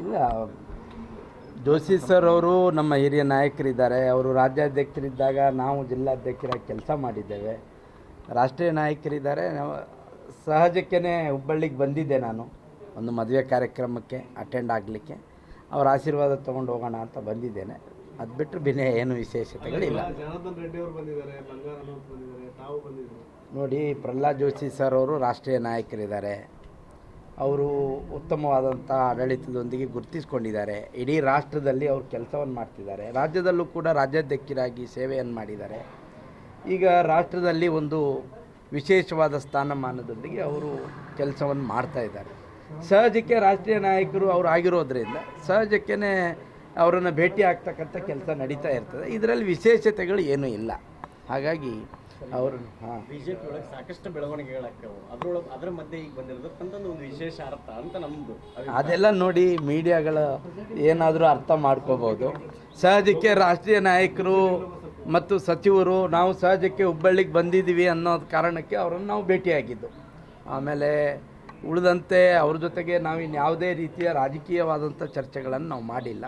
ಇಲ್ಲ ಜೋಶಿ ಸರ್ ಅವರು ನಮ್ಮ ಹಿರಿಯ ನಾಯಕರಿದ್ದಾರೆ. ಅವರು ರಾಜ್ಯಾಧ್ಯಕ್ಷರಿದ್ದಾಗ ನಾವು ಜಿಲ್ಲಾಧ್ಯಕ್ಷರಾಗಿ ಕೆಲಸ ಮಾಡಿದ್ದೇವೆ. ರಾಷ್ಟ್ರೀಯ ನಾಯಕರಿದ್ದಾರೆ. ನಾವು ಸಹಜಕ್ಕೇ ಹುಬ್ಬಳ್ಳಿಗೆ ಬಂದಿದ್ದೆ ನಾನು. ಒಂದು ಮದುವೆ ಕಾರ್ಯಕ್ರಮಕ್ಕೆ ಅಟೆಂಡ್ ಆಗಲಿಕ್ಕೆ. ಅವರ ಆಶೀರ್ವಾದ ತೊಗೊಂಡು ಹೋಗೋಣ ಅಂತ ಬಂದಿದ್ದೇನೆ. ಅದು ಬಿಟ್ಟರೆ ಬಿನೇ ಏನು ವಿಶೇಷತೆಗಳಿಲ್ಲ. ನೋಡಿ ಪ್ರಹ್ಲಾದ್ ಜೋಶಿ ಸರ್ ಅವರು ರಾಷ್ಟ್ರೀಯ ನಾಯಕರಿದ್ದಾರೆ. ಅವರು ಉತ್ತಮವಾದಂಥ ಆಡಳಿತದೊಂದಿಗೆ ಗುರುತಿಸ್ಕೊಂಡಿದ್ದಾರೆ. ಇಡೀ ರಾಷ್ಟ್ರದಲ್ಲಿ ಅವರು ಕೆಲಸವನ್ನು ಮಾಡ್ತಿದ್ದಾರೆ. ರಾಜ್ಯದಲ್ಲೂ ಕೂಡ ರಾಜ್ಯಾಧ್ಯಕ್ಷರಾಗಿ ಸೇವೆಯನ್ನು ಮಾಡಿದ್ದಾರೆ. ಈಗ ರಾಷ್ಟ್ರದಲ್ಲಿ ಒಂದು ವಿಶೇಷವಾದ ಸ್ಥಾನಮಾನದೊಂದಿಗೆ ಅವರು ಕೆಲಸವನ್ನು ಮಾಡ್ತಾ ಇದ್ದಾರೆ. ಸಹಜಕ್ಕೆ ರಾಷ್ಟ್ರೀಯ ನಾಯಕರು ಅವರು ಆಗಿರೋದ್ರಿಂದ ಸಹಜಕ್ಕೇ ಅವರನ್ನು ಭೇಟಿ ಆಗ್ತಕ್ಕಂಥ ಕೆಲಸ ನಡೀತಾ ಇರ್ತದೆ. ಇದರಲ್ಲಿ ವಿಶೇಷತೆಗಳು ಏನೂ ಇಲ್ಲ. ಹಾಗಾಗಿ ಅವರು ಹಾಂ. ಬಿಜೆಪಿ ಒಳಗೆ ಸಾಕಷ್ಟು ಬೆಳವಣಿಗೆಗಳಾಗ್ತವೆ ಅದ್ರೊಳಗೆ ಅದರ ಮಧ್ಯೆ ಈಗ ಬಂದಿರೋದು ಒಂದು ವಿಶೇಷ ಅರ್ಥ ಅಂತ ನಮ್ದು ಅದೆಲ್ಲ ನೋಡಿ ಮೀಡಿಯಾಗಳು ಏನಾದರೂ ಅರ್ಥ ಮಾಡ್ಕೋಬಹುದು ಸಹಜಕ್ಕೆ ರಾಷ್ಟ್ರೀಯ ನಾಯಕರು ಮತ್ತು ಸಚಿವರು ನಾವು ಸಹಜಕ್ಕೆ ಹುಬ್ಬಳ್ಳಿಗೆ ಬಂದಿದ್ದೀವಿ ಅನ್ನೋ ಕಾರಣಕ್ಕೆ ಅವರನ್ನು ನಾವು ಭೇಟಿಯಾಗಿದ್ದು. ಆಮೇಲೆ ಉಳಿದಂತೆ ಅವ್ರ ಜೊತೆಗೆ ನಾವು ಇನ್ಯಾವುದೇ ರೀತಿಯ ರಾಜಕೀಯವಾದಂಥ ಚರ್ಚೆಗಳನ್ನು ನಾವು ಮಾಡಿಲ್ಲ.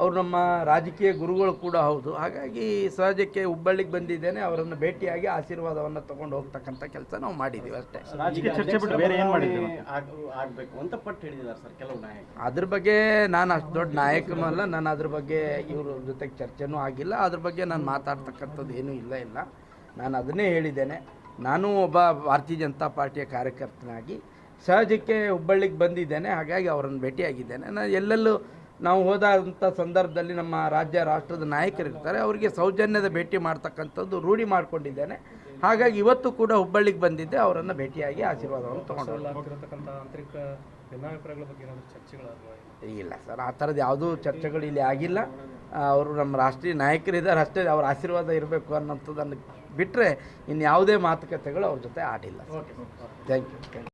ಅವರು ನಮ್ಮ ರಾಜಕೀಯ ಗುರುಗಳು ಕೂಡ ಹೌದು. ಹಾಗಾಗಿ ಸಹಜಕ್ಕೆ ಹುಬ್ಬಳ್ಳಿಗೆ ಬಂದಿದ್ದೇನೆ. ಅವರನ್ನು ಭೇಟಿಯಾಗಿ ಆಶೀರ್ವಾದವನ್ನು ತಗೊಂಡು ಹೋಗ್ತಕ್ಕಂಥ ಕೆಲಸ ನಾವು ಮಾಡಿದ್ದೀವಿ ಅಷ್ಟೇ. ರಾಜಕೀಯ ಚರ್ಚೆ ಬಿಟ್ಟು ಬೇರೆ ಏನು ಮಾಡಿದ್ವಿ ಆಗಬೇಕು ಅಂತ ಪಟ್ಟು ಹೇಳಿದ್ದಾರೆ ಸರ್ ಕೆಲವು ನಾಯಕರು. ಅದ್ರ ಬಗ್ಗೆ ನಾನು ಅಷ್ಟು ದೊಡ್ಡ ನಾಯಕನೂ ಅಲ್ಲ. ನಾನು ಅದ್ರ ಬಗ್ಗೆ ಇವ್ರ ಜೊತೆಗೆ ಚರ್ಚೆನೂ ಆಗಿಲ್ಲ. ಅದ್ರ ಬಗ್ಗೆ ನಾನು ಮಾತಾಡ್ತಕ್ಕಂಥದ್ದು ಏನೂ ಇಲ್ಲ ಇಲ್ಲ. ನಾನು ಅದನ್ನೇ ಹೇಳಿದ್ದೇನೆ. ನಾನು ಒಬ್ಬ ಭಾರತೀಯ ಜನತಾ ಪಾರ್ಟಿಯ ಕಾರ್ಯಕರ್ತನಾಗಿ ಸಹಜಕ್ಕೆ ಹುಬ್ಬಳ್ಳಿಗೆ ಬಂದಿದ್ದೇನೆ. ಹಾಗಾಗಿ ಅವರನ್ನು ಭೇಟಿಯಾಗಿದ್ದೇನೆ. ನಾನು ಎಲ್ಲೆಲ್ಲೂ ನಾವು ಹೋದಂಥ ಸಂದರ್ಭದಲ್ಲಿ ನಮ್ಮ ರಾಜ್ಯ ರಾಷ್ಟ್ರದ ನಾಯಕರಿರ್ತಾರೆ. ಅವರಿಗೆ ಸೌಜನ್ಯದ ಭೇಟಿ ಮಾಡ್ತಕ್ಕಂಥದ್ದು ರೂಢಿ ಮಾಡಿಕೊಂಡಿದ್ದೇನೆ. ಹಾಗಾಗಿ ಇವತ್ತು ಕೂಡ ಹುಬ್ಬಳ್ಳಿಗೆ ಬಂದಿದ್ದೆ. ಅವರನ್ನು ಭೇಟಿಯಾಗಿ ಆಶೀರ್ವಾದವನ್ನು ತೊಗೊಂಡು ಇಲ್ಲ ಸರ್ ಆ ಥರದ್ದು ಯಾವುದೂ ಚರ್ಚೆಗಳು ಇಲ್ಲಿ ಆಗಿಲ್ಲ. ಅವರು ನಮ್ಮ ರಾಷ್ಟ್ರೀಯ ನಾಯಕರಿದ್ದಾರೆ ಅಷ್ಟೇ. ಅವ್ರ ಆಶೀರ್ವಾದ ಇರಬೇಕು ಅನ್ನೋಂಥದ್ದನ್ನು ಬಿಟ್ಟರೆ ಇನ್ನು ಯಾವುದೇ ಮಾತುಕತೆಗಳು ಅವ್ರ ಜೊತೆ ಆಡಿಲ್ಲ ಥ್ಯಾಂಕ್ ಯು